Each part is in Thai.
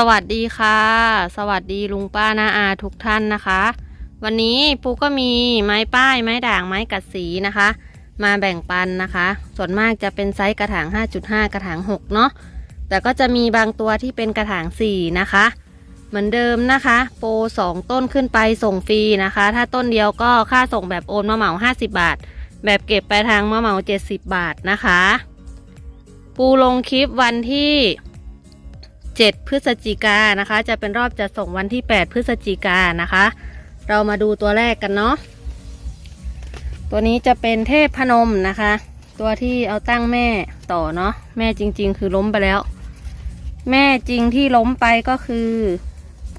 สวัสดีค่ะ สวัสดีลุงป้านาอาทุกท่านนะคะ วันนี้ปูก็มีไม้ป้ายไม้ด่างไม้กัดสีนะคะ มาแบ่งปันนะคะ ส่วนมากจะเป็นไซส์กระถาง 5.5 กระถาง 6 เนาะแต่ก็จะมีบางตัวที่เป็นกระถาง 4 นะคะ เหมือนเดิมนะคะ โปร 2 ต้นขึ้นไปส่งฟรีนะคะ ถ้าต้นเดียวก็ค่าส่งแบบโอนมาเหมา 50 บาท แบบเก็บไปลายทางมาเหมา 70 บาทนะคะ ปูลงคลิปวันที่ 7 พฤศจิกานะคะ จะเป็นรอบจะส่งวันที่ 8 พฤศจิกานนะคะ เรามาดูตัวแรกกันเนาะตัวนี้จะเป็นเทพพนมนะคะ ตัวที่เอาตั้งแม่ต่อเนาะแม่จริง ๆ คือล้มไปแล้ว แม่จริงที่ล้มไปก็คือ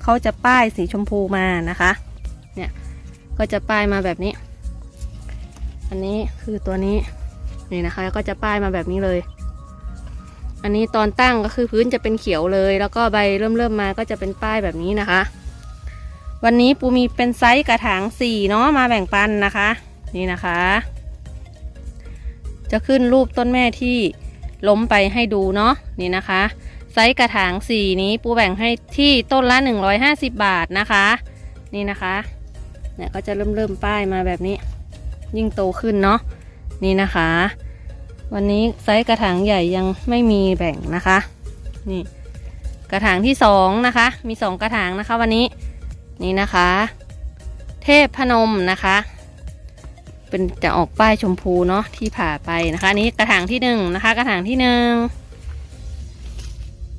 เขาจะป้ายสีชมพูมานะคะ เนี่ยก็จะป้ายมาแบบนี้ อันนี้คือตัวนี้นี่นะคะก็จะป้ายมาแบบนี้เลย อันนี้ตอนตั้งก็คือพื้นจะเป็นเขียวเลย แล้วก็ใบเริ่มเริ่มมาก็จะเป็นป้ายแบบนี้นะคะ วันนี้ปูมีเป็นไซส์กระถางสี่เนาะมาแบ่งปันนะคะ นี่นะคะ จะขึ้นรูปต้นแม่ที่ล้มไปให้ดูเนาะนี่นะคะ ไซส์กระถางสี่นี้ปูแบ่งให้ที่ต้นละ150บาทนะคะ นี่นะคะเนี่ยก็จะเริ่มเริ่มป้ายมาแบบนี้ ยิ่งโตขึ้นเนาะนี่นะคะ วันนี้ไซส์กระถางใหญ่ยังไม่มีแบ่งนะคะ นี่ กระถางที่สองนะคะ มีสองกระถางนะคะ วันนี้นี่นะคะ เทพพนมนะคะ เป็นจะออกป้ายชมพูเนาะที่ผ่าไปนะคะนนี้กระถางที่หนึ่งนะคะ กระถางที่หนึ่ง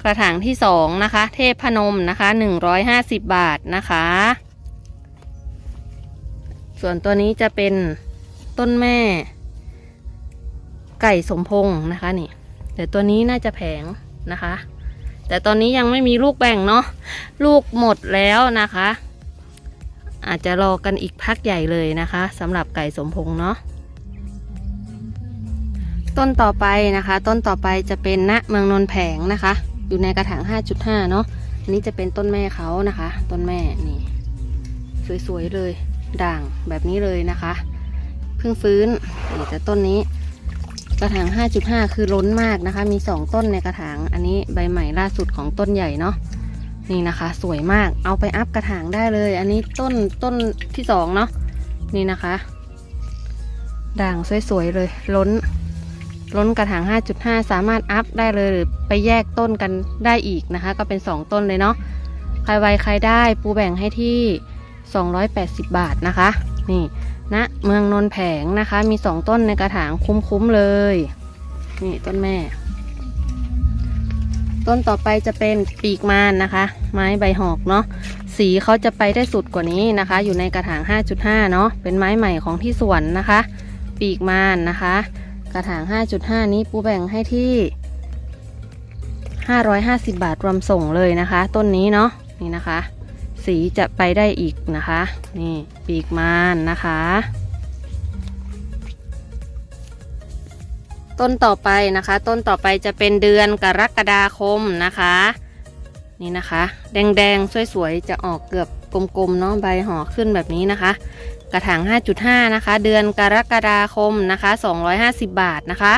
กระถางที่สองนะคะ เทพพนมนะคะหนึ่งร้อยห้าสิบบาทนะคะ ส่วนตัวนี้จะเป็นต้นแม่ ไก่สมพงษ์นะคะนี่แต่ตัวนี้น่าจะแพงนะคะ แต่ตอนนี้ยังไม่มีลูกแบ่งเนาะลูกหมดแล้วนะคะ อาจจะรอกันอีกพักใหญ่เลยนะคะสำหรับไก่สมพงษ์เนาะต้นต่อไปนะคะ ต้นต่อไปจะเป็นณเมืองนนแผงนะคะ อยู่ในกระถาง 5.5 เนาะอันนี้จะเป็นต้นแม่เขานะคะ ต้นแม่นี่สวยๆเลยด่างแบบนี้เลยนะคะ เพิ่งฟื้นนี่แต่ต้นนี้ กระถาง 5.5 คือล้นมากนะคะ มี 2 ต้นในกระถาง อันนี้ใบใหม่ล่าสุดของต้นใหญ่เนาะ นี่นะคะ สวยมาก เอาไปอัพกระถางได้เลย อันนี้ต้นต้นที่สองเนาะ นี่นะคะ ด่างสวยๆเลย ล้น ล้นกระถาง 5.5 สามารถอัพได้เลยหรือไปแยกต้นกันได้อีกนะคะ ก็เป็น 2 ต้นเลยเนาะ ใครไวใครได้ปูแบ่งให้ที่ 280 บาทนะคะ นี่ณเมืองนนแผงนะคะ มีสองต้นในกระถางคุ้มๆเลย นี่ต้นแม่ ต้นต่อไปจะเป็นปีกมานนะคะ ไม้ใบหอกเนาะสีเขาจะไปได้สุดกว่านี้นะคะ อยู่ในกระถาง 5.5 เนาะเป็นไม้ใหม่ของที่สวนนะคะ ปีกมานนะคะ กระถาง 5.5 นี้ปูแบ่งให้ที่ 550 บาทรวมส่งเลยนะคะ ต้นนี้เนาะนี่นะคะ สีจะไปได้อีกนะคะ นี่ ปีกมานนะคะ ต้นต่อไปนะคะ ต้นต่อไปจะเป็นเดือนกรกฎาคมนะคะ นี่นะคะ แดงๆ สวยๆ จะออกเกือบกลมๆเนาะใบห่อขึ้นแบบนี้นะคะ กระถาง 5.5 นะคะ เดือนกรกฎาคมนะคะ 250 บาทนะคะ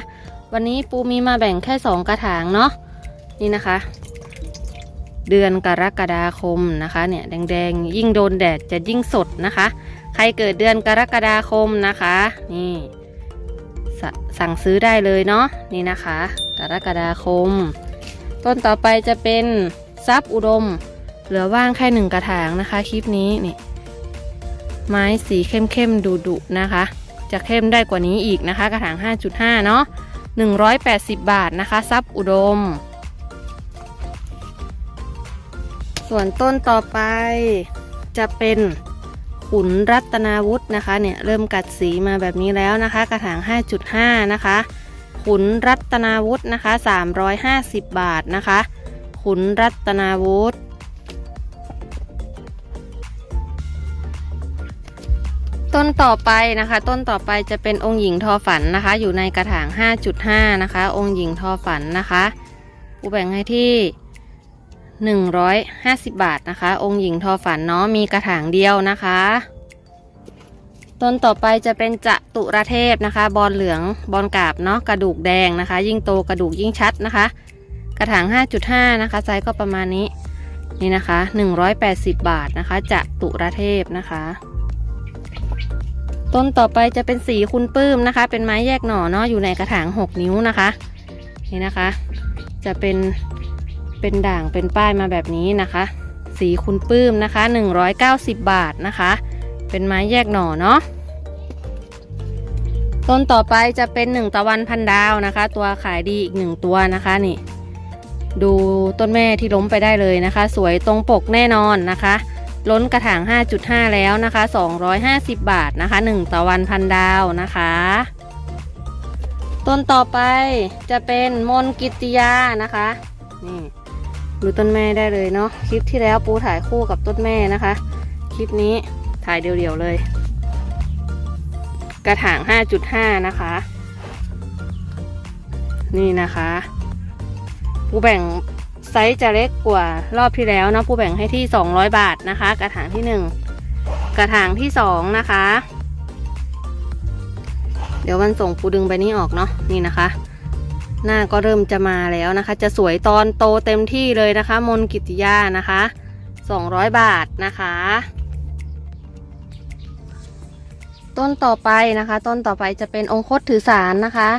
วันนี้ปูมีมาแบ่งแค่ 2 กระถางเนาะนี่นะคะ เดือนกรกฎาคมนะคะเนี่ยแดงๆ ยิ่งโดนแดดจะยิ่งสดนะคะ ใครเกิดเดือนกรกฎาคมนะคะนี่สสั่งซื้อได้เลยเนาะนี่นะคะ กรกฎาคม ต้นต่อไปจะเป็นซับอุดม เหลือว่างแค่หนึ่งกระถางนะคะคลิปนี้นี่ไม้สีเข้มๆดุๆนะคะ จะเข้มได้กว่านี้อีกนะคะ กระถาง 5.5 เนาะ180 บาทนะคะซับอุดม ส่วนต้นต่อไปจะเป็นขุนรัตนาวุฒนะคะเนี่ยเริ่มกัดสีมาแบบนี้แล้วนะคะ กระถาง 5.5 นะคะ ขุนรัตนาวุฒนะคะ 350 บาทนะคะ ขุนรัตนาวุฒต้นต่อไปนะคะ ต้นต่อไปจะเป็นองค์หญิงทอฝันนะคะ อยู่ในกระถาง 5.5 นะคะ องค์หญิงทอฝันนะคะปูแบ่งให้ที่ 150 บาทนะคะ องค์หญิงทอฝันเนาะมีกระถางเดียวนะคะต้นต่อไปจะเป็นจะตุระเทพนะคะ บอลเหลืองบอลกาบเนาะกระดูกแดงนะคะ ยิ่งโตกระดูกยิ่งชัดนะคะ กระถาง 5.5 นะคะไซส์ก็ประมาณนี้นี่นะคะ 180 บาทนะคะจะตุระเทพนะคะ ต้นต่อไปจะเป็นสีคุณปื้มนะคะ เป็นไม้แยกหน่อเนาะอยู่ในกระถาง 6 นิ้วนะคะ นี่นะคะ จะเป็น เป็นด่างเป็นป้ายมาแบบนี้นะคะ สีคุณปื้มนะคะ 190 บาทนะคะ เป็นไม้แยกหน่อเนาะต้นต่อไปจะเป็นหนึ่งตะวันพันดาวนะคะ ตัวขายดีอีกหนึ่งตัวนะคะนี่ ดูต้นแม่ที่ล้มไปได้เลยนะคะ สวยตรงปกแน่นอนนะคะ ล้นกระถาง 5.5 แล้วนะคะ 250 บาทนะคะ 1 ตะวันพันดาวนะคะ ต้นต่อไปจะเป็นมนกิติยานะคะนี่ ดูต้นแม่ได้เลยเนาะคลิปที่แล้วปูถ่ายคู่กับต้นแม่นะคะ คลิปนี้ถ่ายเดียวๆเลย กระถาง 5.5 นะคะ นี่นะคะปูแบ่งไซส์จะเล็กกว่ารอบที่แล้วเนาะปูแบ่งให้ที่ 200 บาทนะคะ กระถางที่ 1 กระถางที่ 2 นะคะ เดี๋ยววันส่งปูดึงใบนี้ออกเนาะนี่นะคะ หน้าก็เริ่มจะมาแล้วนะคะ จะสวยตอนโตเต็มที่เลยนะคะ มนกิติยานะคะ 200 บาทนะคะ ต้นต่อไปนะคะ ต้นต่อไปจะเป็นองคตถือสารนะคะ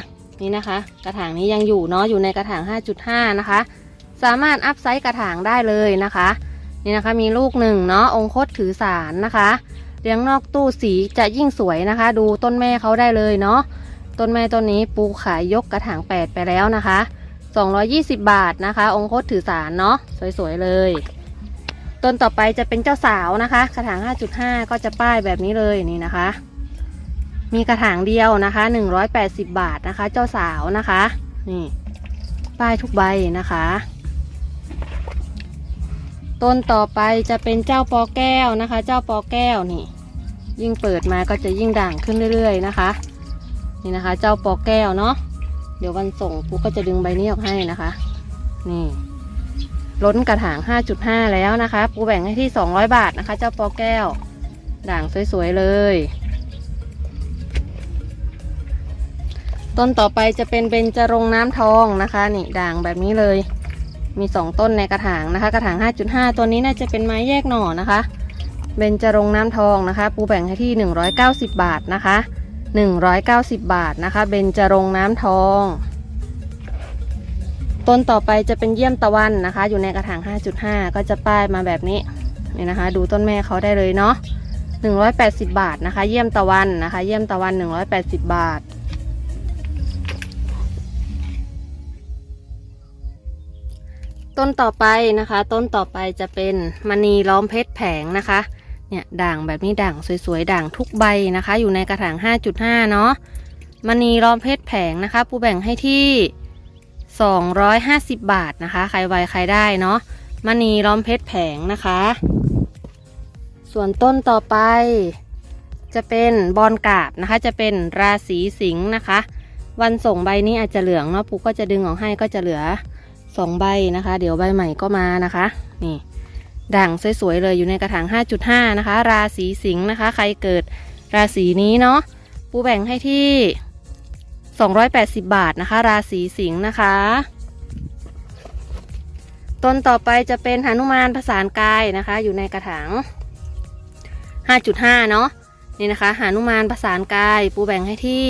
นี่นะคะ กระถางนี้ยังอยู่เนาะอยู่ในกระถาง 5.5 นะคะ สามารถอัพไซส์กระถางได้เลยนะคะ นี่นะคะมีลูกหนึ่งเนาะองคตถือสารนะคะเลี้ยงนอกตู้สีจะยิ่งสวยนะคะ ดูต้นแม่เขาได้เลยเนาะ ต้นแม่ต้นนี้ปูขายยกกระถาง8ไปแล้วนะคะ 220 บาทนะคะ องคตถือสารเนาะสวยๆเลย ต้นต่อไปจะเป็นเจ้าสาวนะคะ กระถาง 5.5 ก็จะป้ายแบบนี้เลยนี่นะคะ มีกระถางเดียวนะคะ 180 บาทนะคะ เจ้าสาวนะคะนี่ป้ายทุกใบนะคะ ต้นต่อไปจะเป็นเจ้าปอแก้วนะคะ เจ้าปอแก้วนี่ ยิ่งเปิดมาก็จะยิ่งด่างขึ้นเรื่อยๆนะคะ นี่นะคะ เจ้าปอแก้วเนาะเดี๋ยววันส่งปูก็จะดึงใบนี้ออกให้นะคะ นี่ ล้นกระถาง 5.5 แล้วนะคะปูแบ่งให้ที่ 200 บาทนะคะ เจ้าปอแก้ว ด่างสวยๆเลย ต้นต่อไปจะเป็นเบญจรงน้ำทองนะคะ นี่ด่างแบบนี้เลย มีสองต้นในกระถางนะคะ กระถาง 5.5 ตัวนี้น่าจะเป็นไม้แยกหน่อนะคะ เบญจรงน้ำทองนะคะ ปูแบ่งให้ที่ 190 บาทนะคะ 190 บาทนะคะเบญจรงน้ำทอง ต้นต่อไปจะเป็นเยี่ยมตะวันนะคะ อยู่ในกระถาง 5.5 ก็จะป้ายมาแบบนี้นี่นะคะ ดูต้นแม่เขาได้เลยเนาะ180 บาทนะคะ เยี่ยมตะวันนะคะ เยี่ยมตะวัน 180 บาท ต้นต่อไปนะคะ ต้นต่อไปจะเป็นมณีล้อมเพชรแผงนะคะ เนี่ยด่างแบบนี้ด่างสวยๆด่างทุกใบนะคะ อยู่ในกระถาง 5.5 เนาะมณีล้อมเพชรแผงนะคะ ปูแบ่งให้ที่ 250 บาทนะคะ ใครไวใครได้เนาะมณีล้อมเพชรแผงนะคะ ส่วนต้นต่อไป จะเป็นบอลกาบนะคะ จะเป็นราศีสิงห์นะคะ วันส่งใบนี้อาจจะเหลืองเนาะปูก็จะดึงออกให้ก็จะเหลือสองใบนะคะ เดี๋ยวใบใหม่ก็มานะคะ นี่ ด่างสวยๆเลยอยู่ในกระถาง 5.5 นะคะ ราศีสิงห์นะคะ ใครเกิดราศีนี้เนาะปูแบ่งให้ที่ 280 บาทนะคะ ราศีสิงห์นะคะต้นต่อไปจะเป็นหนุมานประสานกายนะคะ อยู่ในกระถาง 5.5 เนาะนี่นะคะหนุมานประสานกาย ปูแบ่งให้ที่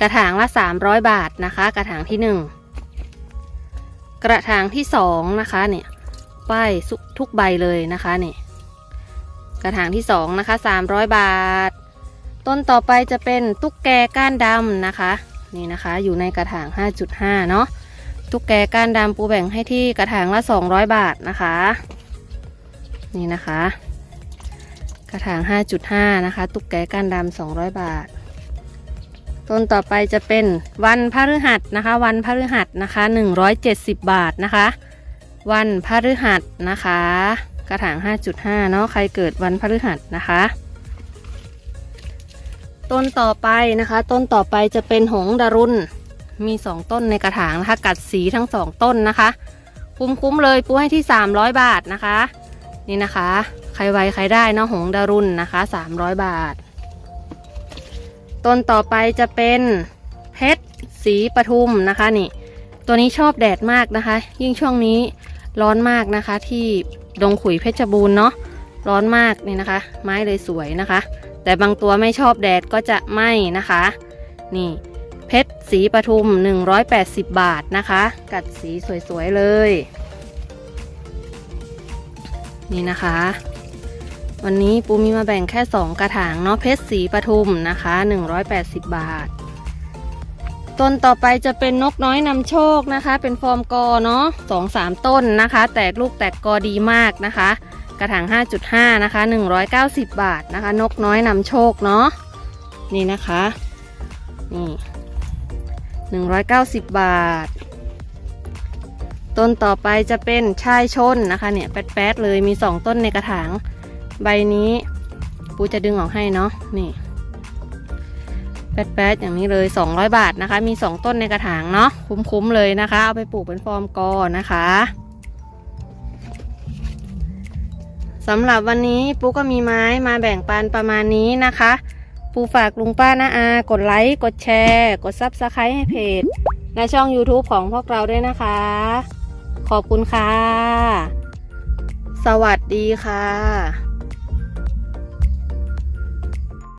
กระถางละ 300 บาทนะคะ กระถางที่ 1 กระถางที่สองนะคะเนี่ย ป้ายทุกใบเลยนะคะนี่กระถางที่สองนะคะสามร้อยบาท ต้นต่อไปจะเป็นตุ๊กแกก้านดำนะคะนี่นะคะอยู่ในกระถาง 5.5 เนาะตุ๊กแกก้านดำปูแบ่งให้ที่กระถางละ 200 บาทนะคะ นี่นะคะ กระถาง 5.5 นะคะ ตุ๊กแกก้านดำ200 บาท ต้นต่อไปจะเป็นวันพฤหัสนะคะ วันพฤหัสนะคะ 170 บาทนะคะ วันพฤหัสนะคะ กระถาง 5.5 เนาะใครเกิดวันพฤหัสนะคะ ต้นต่อไปนะคะ ต้นต่อไปจะเป็นหงส์ดารุณมี 2 ต้นในกระถางนะคะ กัดสีทั้ง 2 ต้นนะคะ คุ้มๆเลยปูให้ที่ 300 บาทนะคะ นี่นะคะ ใครไวใครได้เนาะหงส์ดารุณนะคะ 300 บาท ต้นต่อไปจะเป็นเพชรสีปทุมนะคะนี่ ตัวนี้ชอบแดดมากนะคะ ยิ่งช่วงนี้ร้อนมากนะคะ ที่ดงขุยเพชรบูรณ์เนาะร้อนมากนี่นะคะ ไม้เลยสวยนะคะ แต่บางตัวไม่ชอบแดดก็จะไหม้นะคะ นี่เพชรสีปทุม 180 บาทนะคะ กัดสีสวยๆเลย นี่นะคะ วันนี้ปูมีมาแบ่งแค่ 2 กระถางเนาะเพชรสีปทุมนะคะ 180 บาท ต้นต่อไปจะเป็นนกน้อยนำโชคนะคะ เป็นฟอร์มกอเนาะสองสามต้นนะคะ แตกลูกแตกกอดีมากนะคะ กระถาง 5.5 นะคะ 190 บาทนะคะ นกน้อยนำโชคเนาะนี่นะคะนี่190 บาท ต้นต่อไปจะเป็นชายชนนะคะเนี่ยแป๊ดๆเลยมี 2 ต้นในกระถาง ใบนี้ ปูจะดึงออกให้เนาะนี่ แป๊ดๆอย่างนี้เลย 200 บาทนะคะ มี 2 ต้นในกระถางเนาะคุ้มๆเลยนะคะ เอาไปปลูกเป็นฟอร์มกอนะคะสำหรับวันนี้ปูก็มีไม้มาแบ่งปันประมาณนี้นะคะ ปูฝากลุงป้านาอา กดไลค์ กดแชร์ กดซับสไครต์ให้เพจ และช่อง YouTube ของพวกเราด้วยนะคะ ขอบคุณค่ะ สวัสดีค่ะ